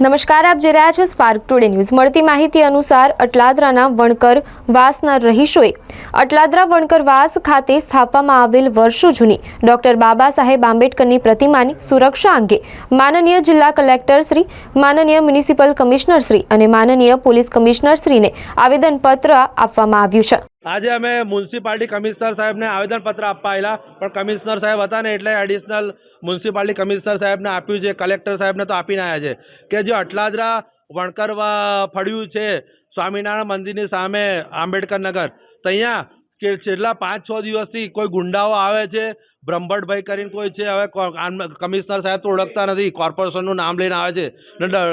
નમસ્કાર, આપ જે રહ્યા છો સ્પાર્ક ટુડે ન્યૂઝ મળતી માહિતી અનુસાર અટલાદરાના વણકર વાસના રહીશોએ અટલાદરા વણકર વાસ ખાતે સ્થાપવામાં આવેલ વર્ષો જૂની ડોક્ટર બાબા સાહેબ આંબેડકરની પ્રતિમાની સુરક્ષા અંગે માનનીય જિલ્લા કલેક્ટર શ્રી, માનનીય મ્યુનિસિપલ કમિશનર શ્રી અને માનનીય પોલીસ કમિશનર શ્રીને આવેદનપત્ર આપવામાં આવ્યું છે. આજે અમે મ્યુનિસિપાલિટી કમિશનર સાહેબને આવેદનપત્ર આપવા આવેલા પણ કમિશનર સાહેબ હતા ને એટલે એડિશનલ મ્યુનિસિપાલિટી કમિશનર સાહેબને આપ્યું છે, કલેક્ટર સાહેબને તો આપીને આવ્યા છે. કે જે અટલાદરા વણકર વા- ફળ્યું છે, સ્વામિનારાયણ મંદિરની સામે આંબેડકર નગર, તો અહીંયા કે છેલ્લા પાંચ છ દિવસથી કોઈ ગુંડાઓ આવે છે બ્રહ્મભટ્ટભાઈ કરીને કોઈ છે, હવે કમિશનર સાહેબ તો ઓળખતા નથી, કોર્પોરેશનનું નામ લઈને આવે છે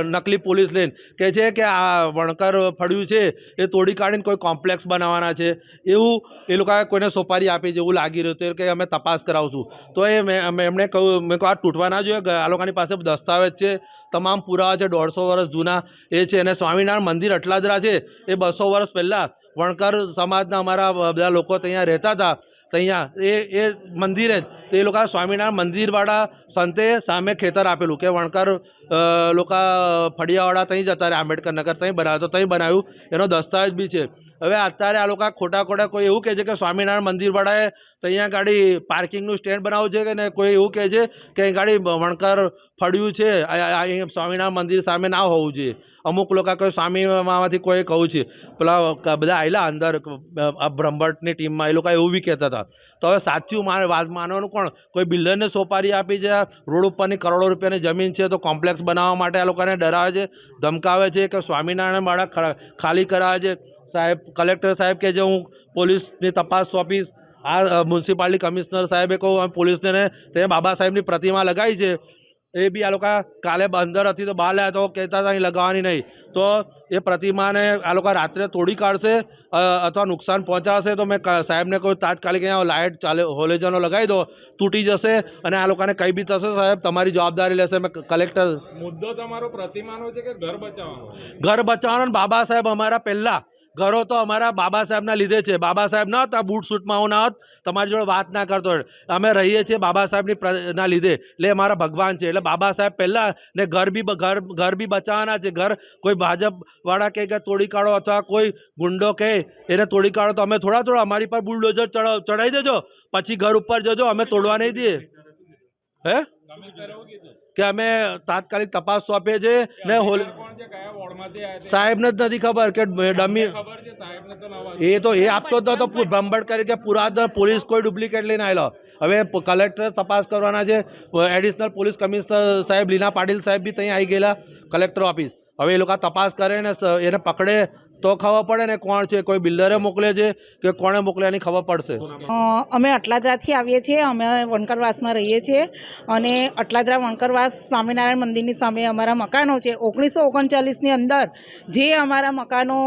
નકલી પોલીસ લઈને. કહે છે કે આ વણકર ફળ્યું છે, એ તોડી કાઢીને કોઈ કોમ્પ્લેક્સ બનાવવાના છે. એવું એ લોકોએ કોઈને સોપારી આપી એવું લાગી રહ્યું હતું કે અમે તપાસ કરાવશું. તો એ મેં એમણે કહ્યું, મેં કહું આ તૂટવા ના જોઈએ, આ લોકોની પાસે દસ્તાવેજ છે, તમામ પુરાવા છે, દોઢસો વર્ષ જૂના એ છે, અને સ્વામિનારાયણ મંદિર અટલાદરા છે, એ બસો વર્ષ પહેલાં વણકર સમાજના અમારા બધા લોકો ત્યાં રહેતા હતા. તો અહીંયા એ એ મંદિરે જ. તે લોકો સ્વામિનારાયણ મંદિરવાળા સંતે સામે ખેતર આપેલું કે વણકર લોકો ફળિયાવાળા ત્યાં જતા રહે આંબેડકરનગર ત્યાં બનાવ્યો, તો ત્યાં બનાવ્યું. એનો દસ્તાવેજ બી છે. હવે અત્યારે આ લોકો ખોટા ખોટા કોઈ એવું કહે છે કે સ્વામિનારાયણ મંદિરવાળાએ ત્યાં ગાડી પાર્કિંગનું સ્ટેન્ડ બનાવવું છે કે ને કોઈ એવું કહે છે કે અહીં ગાડી વણકર ફળ્યું છે? સ્વામિનારાયણ મંદિર સામે ના હોવું જોઈએ. અમુક લોકો કોઈ સ્વામીમાંથી કોઈ કહું છે. પેલા બધા આવેલા અંદર આ બ્રહ્મભટ્ટની ટીમમાં એ લોકો એવું બી કહેતા હતા. તો હવે સાચું મારે વાત માનવાનું કોણ? કોઈ બિલ્ડરને સોપારી આપી છે, રોડ ઉપરની કરોડો રૂપિયાની જમીન છે તો કોમ્પ્લેક્સ બનાવવા માટે આ લોકોને ડરાવે છે, ધમકાવે છે કે સ્વામિનારાયણ બાળક ખાલી કરાવે છે? સાહેબ, કલેક્ટર સાહેબ કે જે હું પોલીસની તપાસ સોંપીશ આ મ્યુનિસિપાલિટી કમિશનર સાહેબે કહું પોલીસને તે બાબા સાહેબની પ્રતિમા લગાવી છે. એ બી આ લોકો કાલે અંદર હતી તો બહાર લાવ્યા તો કહેતા હતા અહીં લગાવવાની નહીં. તો એ પ્રતિમાને આ લોકો રાત્રે તોડી કાઢશે અથવા નુકસાન પહોંચાડશે. તો મેં સાહેબને કહ્યું તાત્કાલિક અહીંયા લાઇટ ચાલે હોલેજનો લગાવી દો તૂટી જશે અને આ લોકોને કંઈ બી થશે સાહેબ તમારી જવાબદારી લેશે. મેં કલેક્ટર મુદ્દો તમારો પ્રતિમાનો છે કે ઘર બચાવવાનો? ઘર બચાવવાનો બાબા સાહેબ અમારા પહેલાં ઘરો તો અમારા બાબા સાહેબના લીધે છે. બાબા સાહેબ ન હતા બૂટ સૂટમાં હું ન હોત તમારી જોડે વાત ના કરતો અમે રહીએ છીએ બાબા સાહેબની ના લીધે. એટલે અમારા ભગવાન છે. એટલે બાબા સાહેબ પહેલાં ને ઘર બી ઘર ઘર બી બચાવવાના છે. ઘર કોઈ ભાજપવાળા કહે કે તોડી કાઢો અથવા કોઈ ગુંડો કહે એને તોડી કાઢો તો અમે થોડા થોડા અમારી પર બુલડોઝર ચડાવ દેજો. પછી ઘર ઉપર જજો, અમે તોડવા નહીં દઈએ. હે? કે અમે તાત્કાલિક તપાસ સોંપીએ છીએ ને હોલ સાહેબને જ નથી ખબર કે ડમી એ તો એ આપતો હતો તો કરી કે પુરાતન પોલીસ કોઈ ડુપ્લિકેટ લઈને આવેલો હવે કલેક્ટર તપાસ કરવાના છે. એડિશનલ પોલીસ કમિશનર સાહેબ લીના પાટીલ સાહેબ બી ત્યાં આવી ગયેલા કલેક્ટર ઓફિસ. હવે એ લોકો તપાસ કરે ને એને પકડે તો ખબર પડે ને કોણ છે, કોઈ બિલ્ડરે મોકલે છે કે કોણે મોકલે એની ખબર પડશે. અમે અટલાદરાથી આવીએ છીએ, અમે વણકરવાસમાં રહીએ છીએ અને અટલાદરા વણકરવાસ સ્વામિનારાયણ મંદિરની સામે અમારા મકાનો છે. ઓગણીસો ઓગણચાલીસની અંદર જે અમારા મકાનો,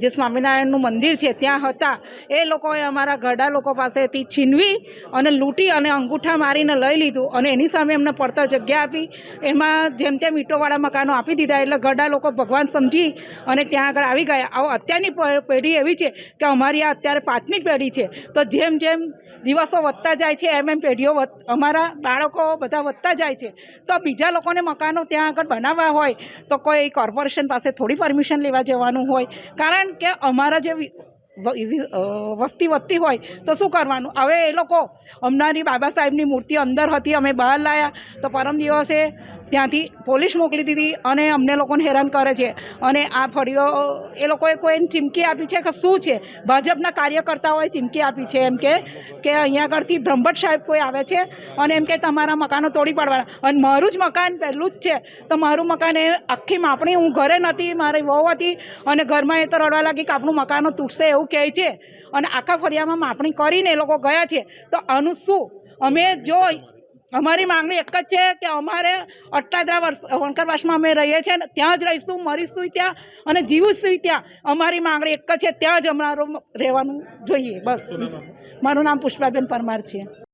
જે સ્વામિનારાયણનું મંદિર છે ત્યાં હતા, એ લોકોએ અમારા ઘરડા લોકો પાસેથી છીનવી અને લૂંટી અને અંગૂઠા મારીને લઈ લીધું અને એની સામે એમને પડતર જગ્યા આપી. એમાં જેમ તેમ ઈંટોવાળા મકાનો આપી દીધા એટલે ઘરડા લોકો ભગવાન સમજી અને ત્યાં આગળ આવી ગયા. આવો, અત્યારની પેઢી એવી છે કે અમારી આ અત્યારે પાંચમી પેઢી છે. તો જેમ જેમ દિવસો વધતા જાય છે, એમ એમ પેઢીઓ અમારા બાળકો બધા વધતા જાય છે. તો બીજા લોકોને મકાનો ત્યાં આગળ બનાવવા હોય, તો કોઈ કોર્પોરેશન પાસે થોડી પરમિશન લેવા જવાનું હોય. કારણ કે અમારા જે વસ્તી વધતી હોય તો શું કરવાનું? હવે એ લોકો અમનાની બાબા સાહેબની મૂર્તિ અંદર હતી, અમે બહાર લાયા. તો પરમ દિવસે ત્યાંથી પોલીસ મોકલી દીધી અને અમને લોકોને હેરાન કરે છે. અને આ ફળીઓ, એ લોકોએ કોઈને ચીમકી આપી છે કે શું છે? ભાજપના કાર્યકર્તાઓએ ચીમકી આપી છે એમ કે કે અહીંયા આગળથી બ્રહ્મભટ્ટ સાહેબ કોઈ આવે છે અને એમ કે તમારા મકાનો તોડી પાડવાના. અને મારું જ મકાન પહેલું જ છે. તો મારું મકાન એ આખી માપણી હું ઘરે નહોતી, મારી વહુ હતી અને ઘરમાં એ તો રડવા લાગી કે આપણું મકાનો તૂટશે એવું કહે છે. અને આખા ફળિયામાં માપણી કરીને એ લોકો ગયા છે. તો આનું શું? અમે જો અમારી માંગણી એક જ છે કે અમારે અટ્ટાદરા વર્ષ વણકરવાસમાં અમે રહીએ છીએ ને ત્યાં જ રહીશું, મરીશું ત્યાં અને જીવીશું ત્યાં. અમારી માંગણી એક જ છે, ત્યાં જ અમારું રહેવાનું જોઈએ. બસ મારું નામ પુષ્પાબેન પરમાર છે.